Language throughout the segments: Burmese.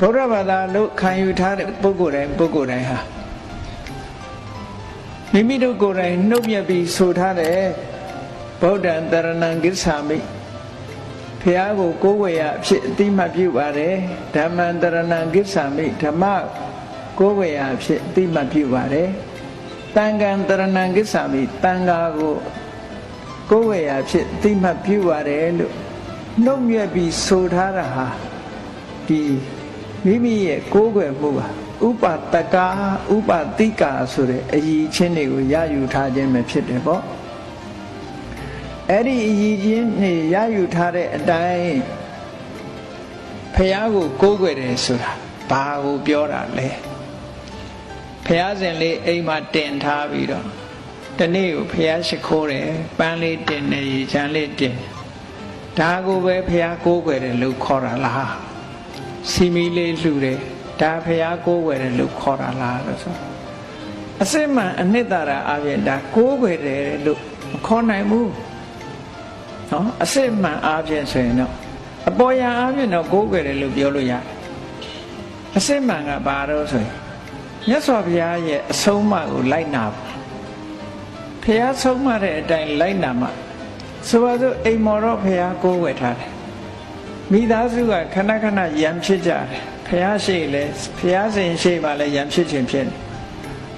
ဗုဒ္ဓဘာသာလို့ခံယူထားတဲ့ပုဂ္ဂိုလ်တိုင်းပုဂ္ဂိုလ်တိုင်းဟာမိမိတို့ကိုယ်တိုင်နှုတ်မြတ်ပြီးဆိုထားတဲ့ဗုဒ္ဓံတရဏံကိစ္ဆာမိဖះကိုကိုးဝေရအဖြစ်အတိမတ်ပြုပါတယ်ဓမ္မံတရဏံကိစ္ဆာမိဓမ္မကိုးဝေရအဖြစ်အတိမတ်ပြုပါတယ်တန်ခံတရဏံကိစ္ဆာမိတန်ဃာကိုကိုးဝေရအဖြစ်အတိမတ်ပြုပါတယ်လို့နှုတ်မြတ်ပြီးဆိုထားတာဟာဒီ မိမိရဲ့ကိုးကွယ်မှုဟာဥပတကာဥပတိကာဆိုတဲ့အည်ချင်းတွေကိုရယူထားခြင်းပဲဖြစ်တယ်ပေါ့အဲ့ဒီအည်ချင်းတွေရယူထားတဲ့အတိုင်းဖះကိုကိုးကွယ်တယ်ဆိုတာဘာကိုပြောတာလဲဖះစဉ်လေးအိမ်မှာတင်ထားပြီးတော့တနေ့ကိုဖះရှိခိုးတယ်ပန်းလေးတင်တယ်ရေချမ်းလေးတင်ဒါကိုပဲဖះကိုးကွယ်တယ်လို့ခေါ်တာလား စီမီလေးလှူတယ်ဒါဖះကိုးကွယ်တယ်လို့ခေါ်တာလားလို့ဆိုအစစ်မှန်အနှစ်သာရအပြင်ဒါကိုးကွယ်တယ်လို့မခေါ်နိုင်ဘူးနော်အစစ်မှန်အပြင်ဆိုရင်တော့အပေါ်ယံအပြင်တော့ကိုးကွယ်တယ်လို့ပြောလို့ရတယ်အစစ်မှန်ကဘာတော့ဆိုရင်မြတ်စွာဘုရားရဲ့အဆုံးအမကိုလိုက်နာပါဖះဆုံးမတဲ့အတိုင်းလိုက်နာမှဆိုပါစို့အိမ်မော်တော့ဖះကိုးကွယ်ထားတယ် မိသားစုကခဏခဏရံဖြစ်ကြတယ်ဖះရှိလဲဖះစဉ်ရှိမှလည်းရံဖြစ်ခြင်းဖြစ်တယ်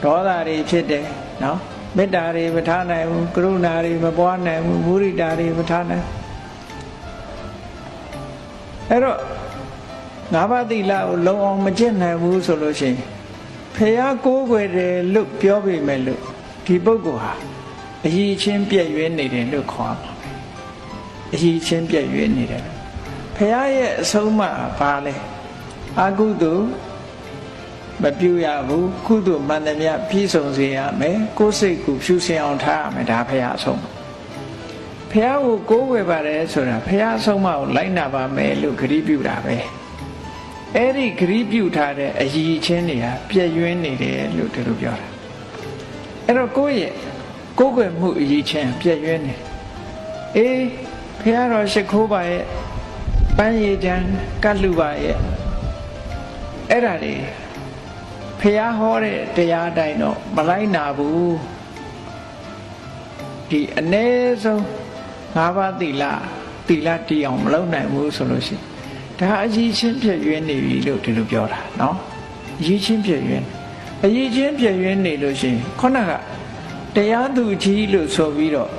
ဒေါသတွေဖြစ်တယ်နော်မေတ္တာတွေမထားနိုင်ဘူးကရုဏာတွေမပွားနိုင်ဘူးမုရိဒာတွေမထားနိုင်အဲ့တော့ငါးပါးသီလကိုလုံအောင်မကျင့်နိုင်ဘူးဆိုလို့ရှိရင်ဖះကိုးကွယ်တယ်လို့ပြောပေမဲ့လို့ဒီပုဂ္ဂိုလ်ဟာအည်ချင်းပြည့်ရွေးနေတယ်လို့ခေါ်မှာပဲအည်ချင်းပြည့်ရွေးနေတယ် ဖះရဲ့အဆုံးအမဘာလဲအကုသိုလ်မပြုရဘူးကုသိုလ်မှန်သမျှပြည့်စုံစေရမယ်ကိုယ်စိတ်ကိုဖြူစင်အောင်ထားရမယ်ဒါဖះအဆုံးဖះကိုကိုးဝယ်ပါတယ်ဆိုတာဖះအဆုံးအမကိုလိုက်နာပါမယ်လို့ဂရုပြုတာပဲအဲ့ဒီဂရုပြုထားတဲ့အည်ချင်းတွေဟာပြည့်ရွေးနေတယ်လို့ဒီလိုပြောတာအဲ့တော့ကိုယ့်ရဲ့ကိုယ်ွယ်မှုအည်ချင်းပြည့်ရွေးနေအေးဖះတော်ရှိခိုးပါရဲ့ ပန်းရည်တန်းကတ်လူပါရဲ့အဲ့ဒါတွေဖះဟောတဲ့တရားအတိုင်းတော့မလိုက်နာဘူးဒီအ ਨੇ ဆုံး၅ပါးသီလသီလတည်အောင်မလုပ်နိုင်ဘူးဆိုလို့ရှိရင်ဒါအကြီးချင်းပြည့်ရွေးနေပြီလို့ဒီလိုပြောတာเนาะအကြီးချင်းပြည့်ရွေးအကြီးချင်းပြည့်ရွေးနေလို့ရှိရင်ခုနကတရားသူကြီးလို့ဆိုပြီးတော့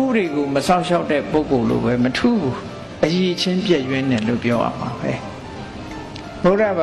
ဥပဒေကိုမစောင့်ရှောက်တဲ့ပုဂ္ဂိုလ်လိုပဲမထူးဘူး အကြီးချင်းပြည့်ရွေးနေလို့ပြောရမှာပဲဘုရား